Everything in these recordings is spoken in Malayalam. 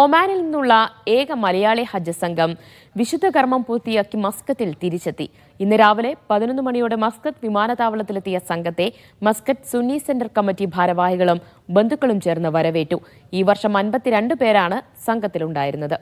ഒമാനിൽ നിന്നുള്ള ഏക മലയാളി ഹജ്ജ് സംഘം വിശുദ്ധ കർമ്മം പൂർത്തിയാക്കി മസ്കത്തിൽ തിരിച്ചെത്തി. ഇന്ന് രാവിലെ പതിനൊന്ന് മണിയോടെ മസ്കത്ത് വിമാനത്താവളത്തിലെത്തിയ സംഘത്തെ മസ്കത്ത് സുന്നി സെന്റർ കമ്മിറ്റി ഭാരവാഹികളും ബന്ധുക്കളും ചേർന്ന് വരവേറ്റു. ഈ വർഷം അൻപത്തിരണ്ട് പേരാണ് സംഘത്തിലുണ്ടായിരുന്നത്.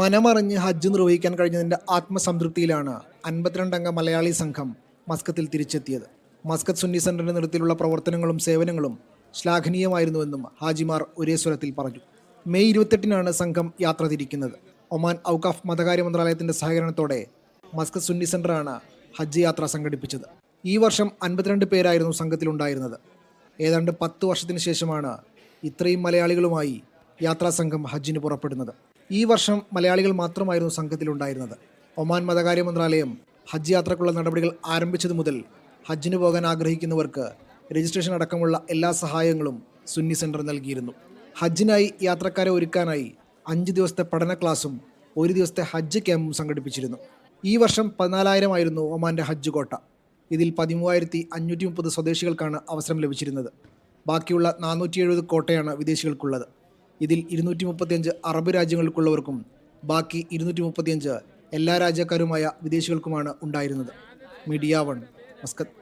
മനമറിഞ്ഞ് ഹജ്ജ് നിർവഹിക്കാൻ കഴിഞ്ഞതിന്റെ ആത്മസംതൃപ്തിയിലാണ് അൻപത്തിരണ്ടംഗ മലയാളി സംഘം മസ്കത്തിൽ തിരിച്ചെത്തിയത്. മസ്കത്ത് സുന്നി സെന്ററിന്റെ നിരത്തിലുള്ള പ്രവർത്തനങ്ങളും സേവനങ്ങളും ശ്ലാഘനീയമായിരുന്നുവെന്നും ഹാജിമാർ ഒരേ സ്വരത്തിൽ പറഞ്ഞു. മെയ് ഇരുപത്തെട്ടിനാണ് സംഘം യാത്ര തിരിക്കുന്നത്. ഒമാൻ ഔക്കാഫ് മതകാര്യ മന്ത്രാലയത്തിന്റെ സഹകരണത്തോടെ മസ്കത്ത് സുന്നി സെന്ററാണ് ഹജ്ജ് യാത്ര സംഘടിപ്പിച്ചത്. ഈ വർഷം അൻപത്തിരണ്ട് പേരായിരുന്നു സംഘത്തിലുണ്ടായിരുന്നത്. ഏതാണ്ട് പത്ത് വർഷത്തിന് ശേഷമാണ് ഇത്രയും മലയാളികളുമായി യാത്രാ സംഘം ഹജ്ജിന് പുറപ്പെടുന്നത്. ഈ വർഷം മലയാളികൾ മാത്രമായിരുന്നു സംഘത്തിലുണ്ടായിരുന്നത്. ഒമാൻ മതകാര്യ മന്ത്രാലയം ഹജ്ജ് യാത്രക്കുള്ള നടപടികൾ ആരംഭിച്ചതു മുതൽ ഹജ്ജിന് പോകാൻ ആഗ്രഹിക്കുന്നവർക്ക് രജിസ്ട്രേഷൻ അടക്കമുള്ള എല്ലാ സഹായങ്ങളും സുന്നി സെന്റർ നൽകിയിരുന്നു. ഹജ്ജിനായി യാത്രക്കാരെ ഒരുക്കാനായി അഞ്ച് ദിവസത്തെ പഠന ക്ലാസും ഒരു ദിവസത്തെ ഹജ്ജ് ക്യാമ്പും സംഘടിപ്പിച്ചിരുന്നു. ഈ വർഷം പതിനാലായിരമായിരുന്നു ഒമാന്റെ ഹജ്ജ് കോട്ട. ഇതിൽ പതിമൂവായിരത്തി അഞ്ഞൂറ്റി മുപ്പത് സ്വദേശികൾക്കാണ് അവസരം ലഭിച്ചിരുന്നത്. ബാക്കിയുള്ള നാനൂറ്റി എഴുപത് കോട്ടയാണ് വിദേശികൾക്കുള്ളത്. ഇതിൽ ഇരുന്നൂറ്റി മുപ്പത്തിയഞ്ച് അറബ് രാജ്യങ്ങൾക്കുള്ളവർക്കും ബാക്കി ഇരുന്നൂറ്റി മുപ്പത്തിയഞ്ച് എല്ലാ രാജ്യക്കാരുമായ വിദേശികൾക്കുമാണ് ഉണ്ടായിരുന്നത്. Media one Muscat.